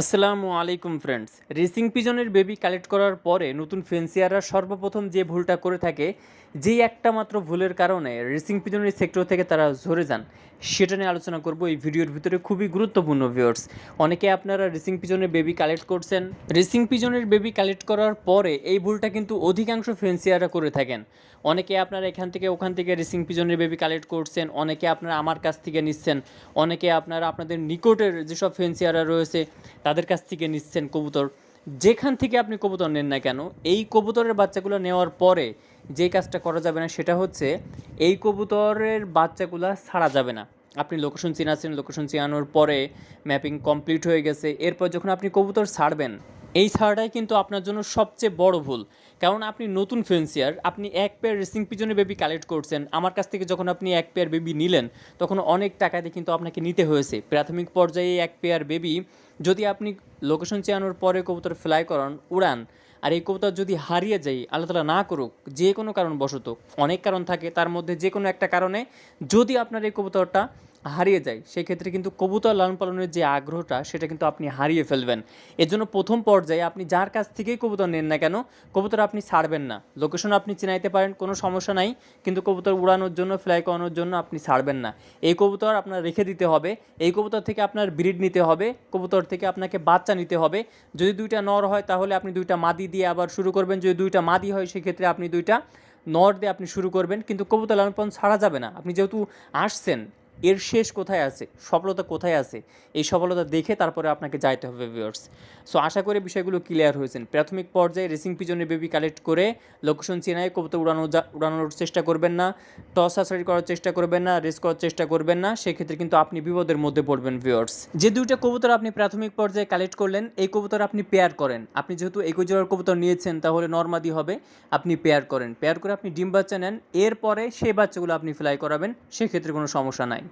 আসসালামু আলাইকুম friends racing পিজনের বেবি কালেক্ট করার পরে নতুন ফেন্সিয়াররা সর্বপ্রথম যে ভুলটা করে থাকে, যেই একটা মাত্র ভুলের কারণে রেসিং পিজনের সেক্টর থেকে তারা ঝরে যান। সেটা নিয়ে আলোচনা করব এই ভিডিওর ভিতরে খুবই গুরুত্বপূর্ণ ভিউয়ার্স অনেকে আপনারা রেসিং পিজনের বেবি কালেক্ট করছেন। রেসিং পিজনের বেবি কালেক্ট করার পরে এই ভুলটা কিন্তু অধিকাংশ ফেন্সিয়াররা করে থাকেন। অনেকে আপনারা এখান থেকে ওখান থেকে রেসিং পিজনের বেবি কালেক্ট করছেন, অনেকে আপনারা আমার কাছ থেকে নিচ্ছেন, অনেকে আপনারা আপনাদের নিকটের যেসব ফেন্সিয়াররা রয়েছে তাদের কাছ থেকে নিচ্ছেন কবুতর। যেখান থেকে আপনি কবুতর নেন না কেন, এই কবুতরের বাচ্চাগুলো নেওয়ার পরে যে কাজটা করা যাবে না, সেটা হচ্ছে এই কবুতরের বাচ্চাগুলো ছাড়া যাবে না। আপনি লোকেশন চিনাছেন লোকেশন চিনানোর পরে ম্যাপিং কমপ্লিট হয়ে গেছে। এরপর যখন আপনি কবুতর ছাড়বেন এই ছাড়াটাই কিন্তু আপনার জন্য সবচেয়ে বড় ভুল। কারণ আপনি নতুন ফেন্সিয়ার আপনি এক পেয়ার রেসিং পিজনে বেবি কালেক্ট করছেন। আমার কাছ থেকে যখন আপনি এক পেয়ার বেবি নিলেন, তখন অনেক টাকা দিয়ে কিন্তু আপনাকে নিতে হয়েছে। প্রাথমিক পর্যায়ে এক পেয়ার বেবি যদি আপনি লোকেশন চেয়ানোর পরে কবুতর ফ্লাই করান, উড়ান, আর এই কবুতর যদি হারিয়ে যায়, আল্লাহ তালা না করুক, যে কোনো কারণবশত, অনেক কারণ থাকে, তার মধ্যে যে কোনো একটা কারণে যদি আপনার এই কবুতরটা হারিয়ে যায় সেই ক্ষেত্রে কিন্তু কবুতর লালন পালনের যে আগ্রহটা, সেটা কিন্তু আপনি হারিয়ে ফেলবেন। এর জন্য প্রথম পর্যায়ে আপনি যার কাছ থেকেই কবুতর নেন না কেন, কবুতর আপনি ছাড়বেন না। লোকেশন আপনি চিনাইতে পারেন, কোনো সমস্যা নাই, কিন্তু কবুতর উড়ানোর জন্য ফ্লাই করানোর জন্য আপনি ছাড়বেন না। এই কবুতর আপনার রেখে দিতে হবে, এই কবুতর থেকে আপনার ব্রিড নিতে হবে, কবুতর থেকে আপনাকে বাচ্চা নিতে হবে। যদি দুইটা নর হয়, তাহলে আপনি দুইটা মাদি দিয়ে আবার শুরু করবেন, যদি দুইটা মাদি হয়, সেক্ষেত্রে আপনি দুইটা নর দিয়ে আপনি শুরু করবেন, কিন্তু কবুতর লালন পালন ছাড়া যাবে না। আপনি যেহেতু আসছেন এর শেষ কোথায় আছে? সফলতা কোথায় আছে? এই সফলতা দেখে তারপরে আপনাকে যাইতে হবে ভিউয়ার্স সো আশা করি বিষয়গুলো ক্লিয়ার হয়েছেন প্রাথমিক পর্যায়ে রেসিং পিজনের বেবি কালেক্ট করে লোকেশন চেনায় কবুতর উড়ানো উড়ানোর চেষ্টা করবেন না টস আসারি করার চেষ্টা করবেন না রেস করার চেষ্টা করবেন না, সেক্ষেত্রে কিন্তু আপনি বিপদের মধ্যে পড়বেন ভিউয়ার্স যে দুইটা কবুতর আপনি প্রাথমিক পর্যায়ে কালেক্ট করলেন, এই কবুতর আপনি পেয়ার করেন। আপনি যেহেতু একই জোড়ার কবুতর নিয়েছেন, তাহলে নর্মাদি হবে, আপনি পেয়ার করেন। পেয়ার করে আপনি ডিম বাচ্চা নেন, এরপরে সেই বাচ্চাগুলো আপনি ফ্লাই করাবেন, সেক্ষেত্রে কোনো সমস্যা নাই।